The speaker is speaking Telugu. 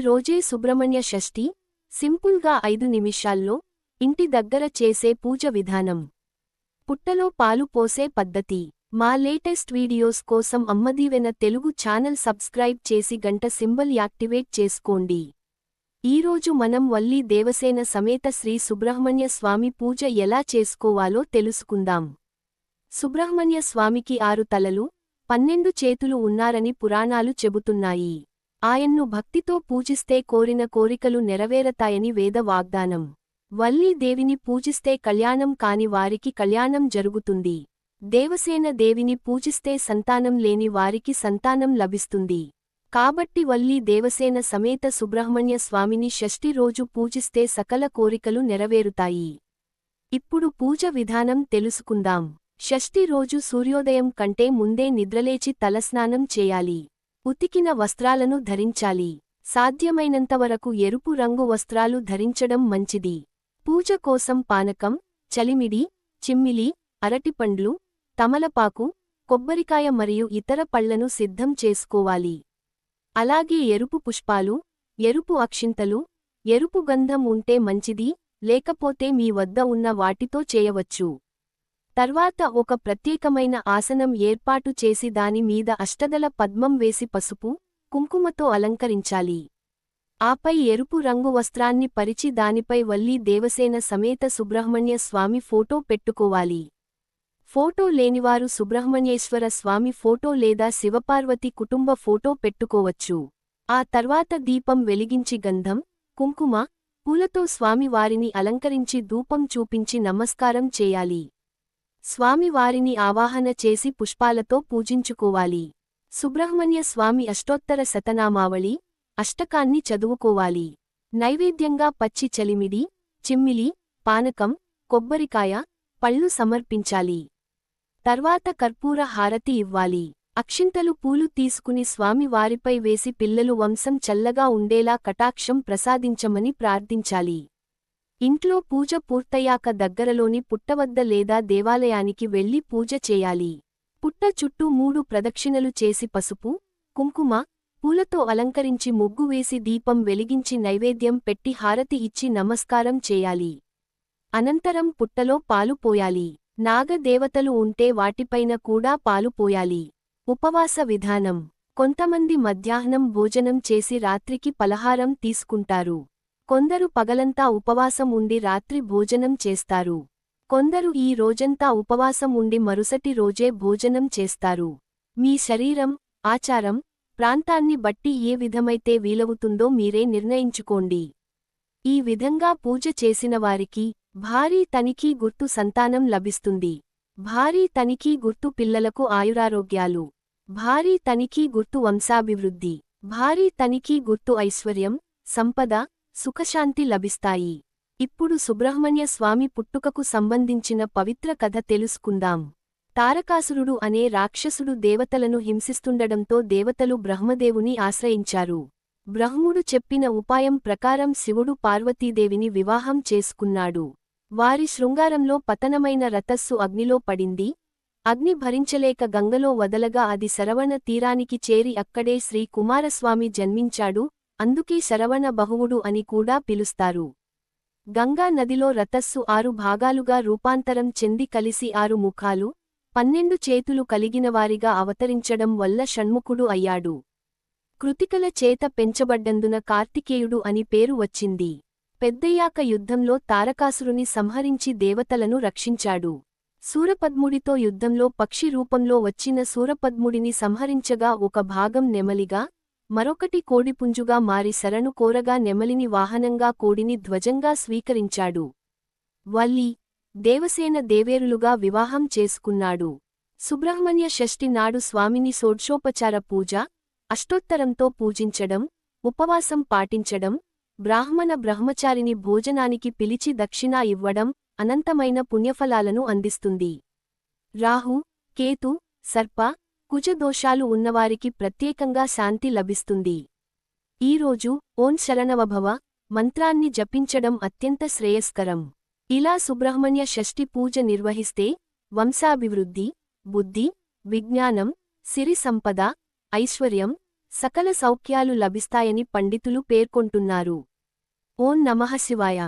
రోజే సుబ్రహ్మణ్య షష్ఠి సింపుల్గా ఐదు నిమిషాల్లో ఇంటి దగ్గర చేసే పూజ విధానం. పుట్టలో పాలు పోసే పద్ధతి. మా లేటెస్ట్ వీడియోస్ కోసం అమ్మదీవెన తెలుగు ఛానల్ సబ్స్క్రైబ్ చేసి గంట సింబల్ యాక్టివేట్ చేసుకోండి. ఈరోజు మనం వల్లి దేవసేన సమేత శ్రీ సుబ్రహ్మణ్య స్వామి పూజ ఎలా చేసుకోవాలో తెలుసుకుందాం. సుబ్రహ్మణ్య స్వామికి ఆరు తలలు పన్నెండు చేతులు ఉన్నారని పురాణాలు చెబుతున్నాయి. ఆయన్ను భక్తితో పూజిస్తే కోరిన కోరికలు నెరవేరతాయని వేద వాగ్దానం. వల్లీ దేవిని పూజిస్తే కళ్యాణం కాని వారికి కళ్యాణం జరుగుతుంది. దేవసేన దేవిని పూజిస్తే సంతానం లేని వారికి సంతానం లభిస్తుంది. కాబట్టి వల్లీ దేవసేన సమేత సుబ్రహ్మణ్య స్వామిని షష్ఠి రోజు పూజిస్తే సకల కోరికలు నెరవేరుతాయి. ఇప్పుడు పూజ విధానం తెలుసుకుందాం. షష్ఠి రోజు సూర్యోదయం కంటే ముందే నిద్రలేచి తలస్నానం చేయాలి. ఉతికిన వస్త్రాలను ధరించాలి. సాధ్యమైనంతవరకు ఎరుపు రంగు వస్త్రాలు ధరించడం మంచిది. పూజ కోసం పానకం చలిమిడి చిమ్మిలి అరటిపండ్లు తమలపాకు కొబ్బరికాయ మరియు ఇతర పళ్ళను సిద్ధం చేసుకోవాలి. అలాగే ఎరుపు పుష్పాలు ఎరుపు అక్షింతలు ఎరుపు గంధం ఉంటే మంచిది లేకపోతే మీ వద్ద ఉన్న వాటితో చేయవచ్చు. తర్వాత ఒక ప్రత్యేకమైన ఆసనం ఏర్పాటు చేసి దాని మీద అష్టదల పద్మం వేసి పసుపు కుంకుమతో అలంకరించాలి. ఆపై ఎరుపు రంగు వస్త్రాన్ని పరిచి దానిపై వల్లీ దేవసేన సమేత సుబ్రహ్మణ్య స్వామి ఫోటో పెట్టుకోవాలి. ఫోటో లేనివారు సుబ్రహ్మణ్యేశ్వర స్వామి ఫోటో లేదా శివపార్వతి కుటుంబ ఫోటో పెట్టుకోవచ్చు. ఆ తర్వాత దీపం వెలిగించి గంధం కుంకుమ పూలతో స్వామివారిని అలంకరించి ధూపం చూపించి నమస్కారం చేయాలి. స్వామివారిని ఆవాహన చేసి పుష్పాలతో పూజించుకోవాలి. సుబ్రహ్మణ్య స్వామి అష్టోత్తర శతనామావళి అష్టకాన్ని చదువుకోవాలి. నైవేద్యంగా పచ్చి చలిమిడి చిమ్మిలి పానకం కొబ్బరికాయ పళ్ళు సమర్పించాలి. తర్వాత కర్పూర హారతి ఇవ్వాలి. అక్షింతలు పూలు తీసుకుని స్వామివారిపై వేసి పిల్లలు వంశం చల్లగా ఉండేలా కటాక్షం ప్రసాదించమని ప్రార్థించాలి. ఇంట్లో పూజ పూర్తయ్యాక దగ్గరలోని పుట్టవద్ద లేదా దేవాలయానికి వెళ్ళి పూజ చేయాలి. పుట్ట చుట్టూ మూడు ప్రదక్షిణలు చేసి పసుపు కుంకుమ పూలతో అలంకరించి ముగ్గు వేసి దీపం వెలిగించి నైవేద్యం పెట్టి హారతి ఇచ్చి నమస్కారం చేయాలి. అనంతరం పుట్టలో పాలు పోయాలి. నాగదేవతలు ఉంటే వాటిపైన కూడా పాలు పోయాలి. ఉపవాస విధానం. కొంతమంది మధ్యాహ్నం భోజనం చేసి రాత్రికి పలహారం తీసుకుంటారు. కొందరు పగలంతా ఉపవాసం ఉండి రాత్రి భోజనం చేస్తారు. కొందరు ఈ రోజంతా ఉపవాసం ఉండి మరుసటి రోజే భోజనం చేస్తారు. మీ శరీరం ఆచారం ప్రాంతాన్ని బట్టి ఏ విధమైతే వీలవుతుందో మీరే నిర్ణయించుకోండి. ఈ విధంగా పూజ చేసినవారికి భారీ తనిఖీ గుర్తు సంతానం లభిస్తుంది. భారీ తనిఖీ గుర్తు పిల్లలకు ఆయురారోగ్యాలు. భారీ తనిఖీ గుర్తు వంశాభివృద్ధి. భారీ తనిఖీ గుర్తు ఐశ్వర్యం సంపద సుఖశాంతి లభిస్తాయి. ఇప్పుడు సుబ్రహ్మణ్య స్వామి పుట్టుకకు సంబంధించిన పవిత్ర కథ తెలుసుకుందాం. తారకాసురుడు అనే రాక్షసుడు దేవతలను హింసిస్తుండడంతో దేవతలు బ్రహ్మదేవుని ఆశ్రయించారు. బ్రహ్ముడు చెప్పిన ఉపాయం ప్రకారం శివుడు పార్వతీదేవిని వివాహం చేసుకున్నాడు. వారి శృంగారంలో పతనమైన రతస్సు అగ్నిలో పడింది. అగ్ని భరించలేక గంగలో వదలగా అది శరవణ తీరానికి చేరి అక్కడే శ్రీ కుమారస్వామి జన్మించాడు. అందుకే శరవణ బహువుడు అని కూడా పిలుస్తారు. గంగా నదిలో రతస్సు ఆరు భాగాలుగా రూపాంతరం చెంది కలిసి ఆరు ముఖాలు పన్నెండు చేతులు కలిగినవారిగా అవతరించడం వల్ల షణ్ముఖుడు అయ్యాడు. కృతికల చేత పెంచబడ్డందున కార్తికేయుడు అని పేరు వచ్చింది. పెద్దయ్యాక యుద్ధంలో తారకాసురుని సంహరించి దేవతలను రక్షించాడు. సూరపద్ముడితో యుద్ధంలో పక్షి రూపంలో వచ్చిన సూరపద్ముడిని సంహరించగా ఒక భాగం నెమలిగా మరొకటి కోడిపుంజుగా మారి సరను కోరగా నెమలిని వాహనంగా కోడిని ధ్వజంగా స్వీకరించాడు. వల్లి దేవసేన దేవేరులుగా వివాహం చేసుకున్నాడు. సుబ్రహ్మణ్య షష్ఠి నాడు స్వామిని షోడ్షోపచార పూజ అష్టోత్తరంతో పూజించడం ఉపవాసం పాటించడం బ్రాహ్మణ బ్రహ్మచారిని భోజనానికి పిలిచి దక్షిణా ఇవ్వడం అనంతమైన పుణ్యఫలాలను అందిస్తుంది. రాహు కేతు సర్ప కుజదోషాలు ఉన్నవారికి ప్రత్యేకంగా శాంతి లభిస్తుంది. ఈరోజు ఓం శరణవభవ మంత్రాన్ని జపించడం అత్యంత శ్రేయస్కరం. ఇలా సుబ్రహ్మణ్య షష్ఠి పూజ నిర్వహిస్తే వంశాభివృద్ధి బుద్ధి విజ్ఞానం సిరి సంపద ఐశ్వర్యం సకల సౌఖ్యాలు లభిస్తాయని పండితులు పేర్కొంటున్నారు. ఓం నమః శివాయ.